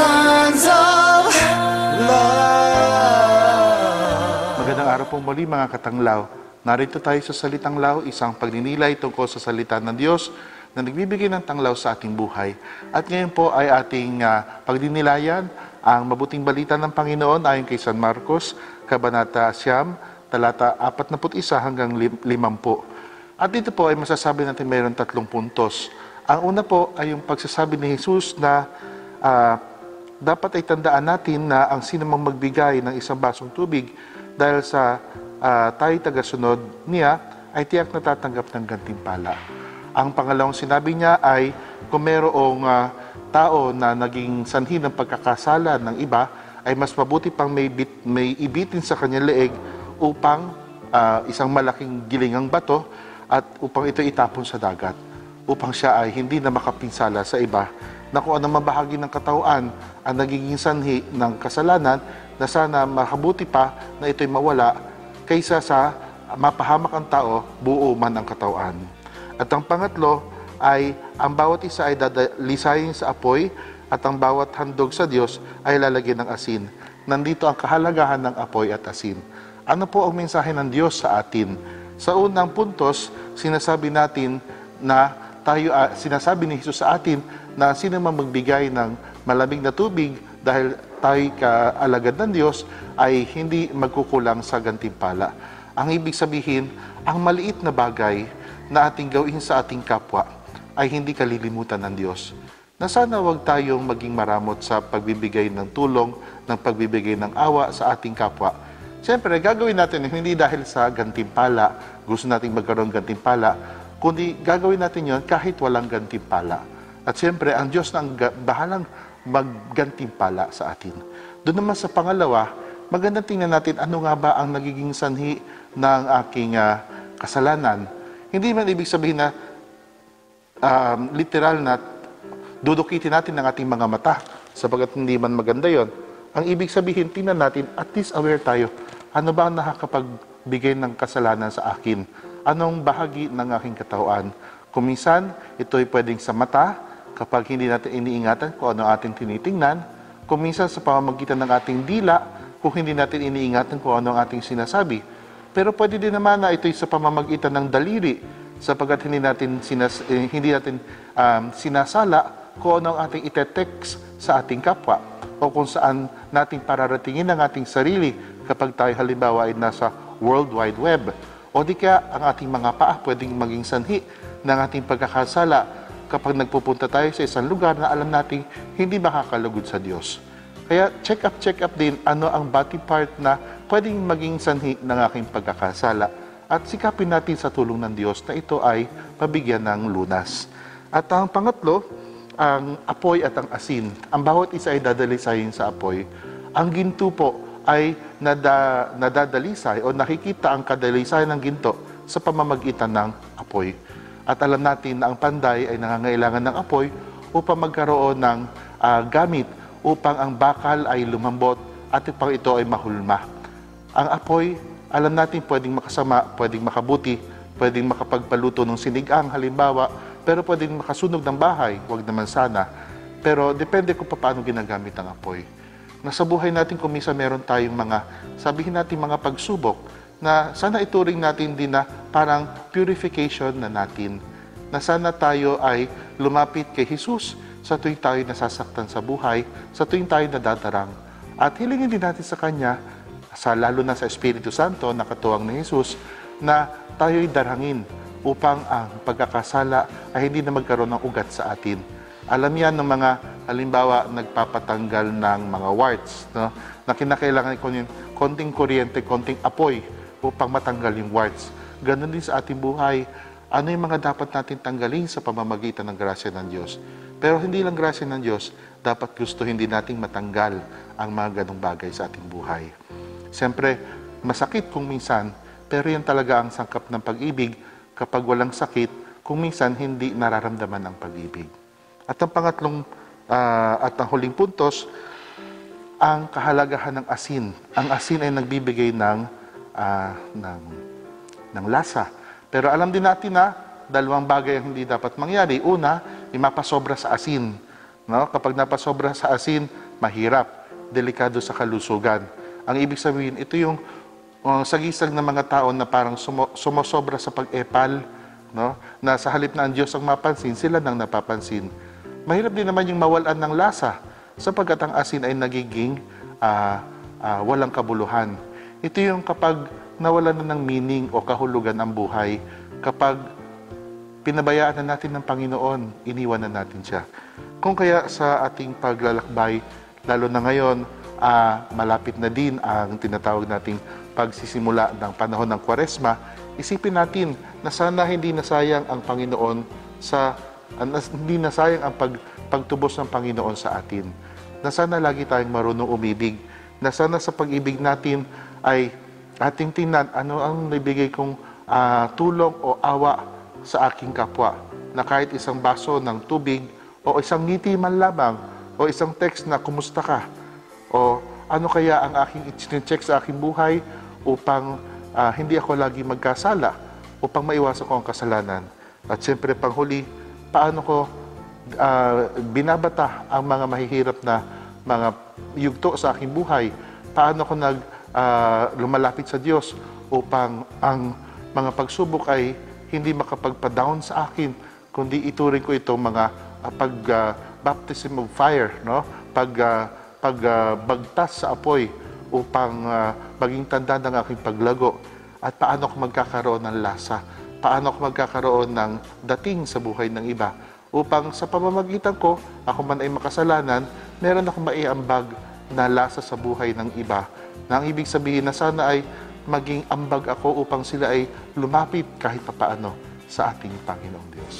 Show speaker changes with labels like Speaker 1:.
Speaker 1: sons of love.
Speaker 2: Magandang araw po muli mga katanglaw. Narito tayo sa Salitang Law, isang pagninilay tungkol sa salita ng Diyos na nagbibigay ng tanglaw sa ating buhay. At ngayon po ay ating uh, pagdinilayan ang mabuting balita ng Panginoon ayon kay San Marcos, Kabanata Siyam, talata 41 hanggang 50. At dito po ay masasabi natin mayroon tatlong puntos. Ang una po ay yung pagsasabi ni Jesus na uh, dapat ay tandaan natin na ang sinamang magbigay ng isang basong tubig dahil sa uh, tayo tagasunod niya ay tiyak na tatanggap ng gantimpala. Ang pangalawang sinabi niya ay kung mayroong uh, tao na naging sanhi ng pagkakasala ng iba, ay mas mabuti pang may, bit, may ibitin sa kanyang leeg upang uh, isang malaking gilingang bato at upang ito itapon sa dagat upang siya ay hindi na makapinsala sa iba na kung mabahagi ng katawan ang nagiging sanhi ng kasalanan na sana makabuti pa na ito'y mawala kaysa sa mapahamak ang tao, buo man ang katawan. At ang pangatlo ay ang bawat isa ay dadalisayin sa apoy at ang bawat handog sa Diyos ay lalagyan ng asin. Nandito ang kahalagahan ng apoy at asin. Ano po ang mensahe ng Diyos sa atin? Sa unang puntos, sinasabi natin na tayo, uh, sinasabi ni Jesus sa atin na sino man magbigay ng malamig na tubig dahil tayo kaalagad ng Diyos ay hindi magkukulang sa gantimpala. Ang ibig sabihin, ang maliit na bagay na ating gawin sa ating kapwa ay hindi kalilimutan ng Diyos. Na sana wag tayong maging maramot sa pagbibigay ng tulong, ng pagbibigay ng awa sa ating kapwa. Siyempre, gagawin natin hindi dahil sa gantimpala, gusto nating magkaroon ng gantimpala, kundi gagawin natin yon kahit walang gantimpala. At siyempre, ang Diyos na ang bahalang maggantimpala sa atin. Doon naman sa pangalawa, magandang tingnan natin ano nga ba ang nagiging sanhi ng aking uh, kasalanan. Hindi man ibig sabihin na um, literal na dudukitin natin ng ating mga mata sapagat hindi man maganda yon. Ang ibig sabihin, tingnan natin, at least aware tayo, ano ba ang nakakapagbigay ng kasalanan sa akin? Anong bahagi ng aking katawan? Kumisan, ito ay pwedeng sa mata, kapag hindi natin iniingatan kung ano ating tinitingnan. Kuminsan sa pamamagitan ng ating dila, kung hindi natin iniingatan kung ano ang ating sinasabi. Pero pwede din naman na ito'y sa pamamagitan ng daliri, sapagkat hindi natin, sinas, eh, hindi natin um, sinasala kung ano ang ating itetext sa ating kapwa o kung saan natin pararatingin ang ating sarili kapag tayo halimbawa ay nasa World Wide Web. O di kaya ang ating mga paa pwedeng maging sanhi ng ating pagkakasala kapag nagpupunta tayo sa isang lugar na alam nating hindi makakalugod sa Diyos. Kaya check up, check up din ano ang body part na pwedeng maging sanhi ng aking pagkakasala at sikapin natin sa tulong ng Diyos na ito ay pabigyan ng lunas. At ang pangatlo, ang apoy at ang asin. Ang bawat isa ay dadalisayin sa apoy. Ang ginto po ay nada, nadadalisay o nakikita ang kadalisay ng ginto sa pamamagitan ng apoy. At alam natin na ang panday ay nangangailangan ng apoy upang magkaroon ng uh, gamit upang ang bakal ay lumambot at upang ito ay mahulma. Ang apoy, alam natin pwedeng makasama, pwedeng makabuti, pwedeng makapagpaluto ng sinigang halimbawa, pero pwedeng makasunog ng bahay, wag naman sana. Pero depende kung paano ginagamit ang apoy. Nasa buhay natin kung minsan meron tayong mga, sabihin natin mga pagsubok, na sana ituring natin din na parang purification na natin. Na sana tayo ay lumapit kay Jesus sa tuwing tayo nasasaktan sa buhay, sa tuwing tayo nadadarang. At hilingin din natin sa Kanya, sa, lalo na sa Espiritu Santo na katuwang ni Jesus, na tayo'y darangin upang ang pagkakasala ay hindi na magkaroon ng ugat sa atin. Alam yan ng mga, halimbawa, nagpapatanggal ng mga warts, no? na kinakailangan ko konting kuryente, konting apoy upang matanggal yung warts. Ganon din sa ating buhay. Ano yung mga dapat natin tanggalin sa pamamagitan ng grasya ng Diyos? Pero hindi lang grasya ng Diyos, dapat gusto hindi nating matanggal ang mga ganong bagay sa ating buhay. Siyempre, masakit kung minsan, pero yan talaga ang sangkap ng pag-ibig kapag walang sakit, kung minsan hindi nararamdaman ang pag-ibig. At ang pangatlong uh, at ang huling puntos, ang kahalagahan ng asin. Ang asin ay nagbibigay ng, uh, ng, ng lasa. Pero alam din natin na dalawang bagay ang hindi dapat mangyari. Una, mapasobra sa asin. No? Kapag napasobra sa asin, mahirap, delikado sa kalusugan. Ang ibig sabihin, ito yung uh, sagisag ng mga tao na parang sumo, sumosobra sa pag-epal, no? na sa halip na ang Diyos ang mapansin, sila nang napapansin. Mahirap din naman yung mawalan ng lasa sapagkat ang asin ay nagiging ah, ah, walang kabuluhan. Ito yung kapag nawalan na ng meaning o kahulugan ang buhay, kapag pinabayaan na natin ng Panginoon, iniwan na natin siya. Kung kaya sa ating paglalakbay, lalo na ngayon, ah, malapit na din ang tinatawag nating pagsisimula ng panahon ng Kwaresma, isipin natin na sana hindi nasayang ang Panginoon sa nas- hindi nasayang ang pag, pagtubos ng Panginoon sa atin. Na sana lagi tayong marunong umibig. Na sana sa pag-ibig natin ay ating tingnan ano ang nabigay kong ah, tulong o awa sa aking kapwa. Na kahit isang baso ng tubig o isang ngiti man lamang o isang text na kumusta ka o ano kaya ang aking check sa aking buhay upang ah, hindi ako lagi magkasala, upang maiwasan ko ang kasalanan. At siyempre, panghuli, paano ko ah, binabata ang mga mahihirap na mga yugto sa aking buhay? Paano ko nag ah, lumalapit sa Diyos upang ang mga pagsubok ay hindi makapagpa-down sa akin, kundi ituring ko itong mga ah, pag ah, baptism of fire, no? Pag ah, pag bagtas sa apoy upang ah, maging tanda ng aking paglago at paano ako magkakaroon ng lasa, paano ako magkakaroon ng dating sa buhay ng iba upang sa pamamagitan ko, ako man ay makasalanan, meron akong maiambag na lasa sa buhay ng iba. Na ang ibig sabihin na sana ay maging ambag ako upang sila ay lumapit kahit papaano sa ating Panginoong Diyos.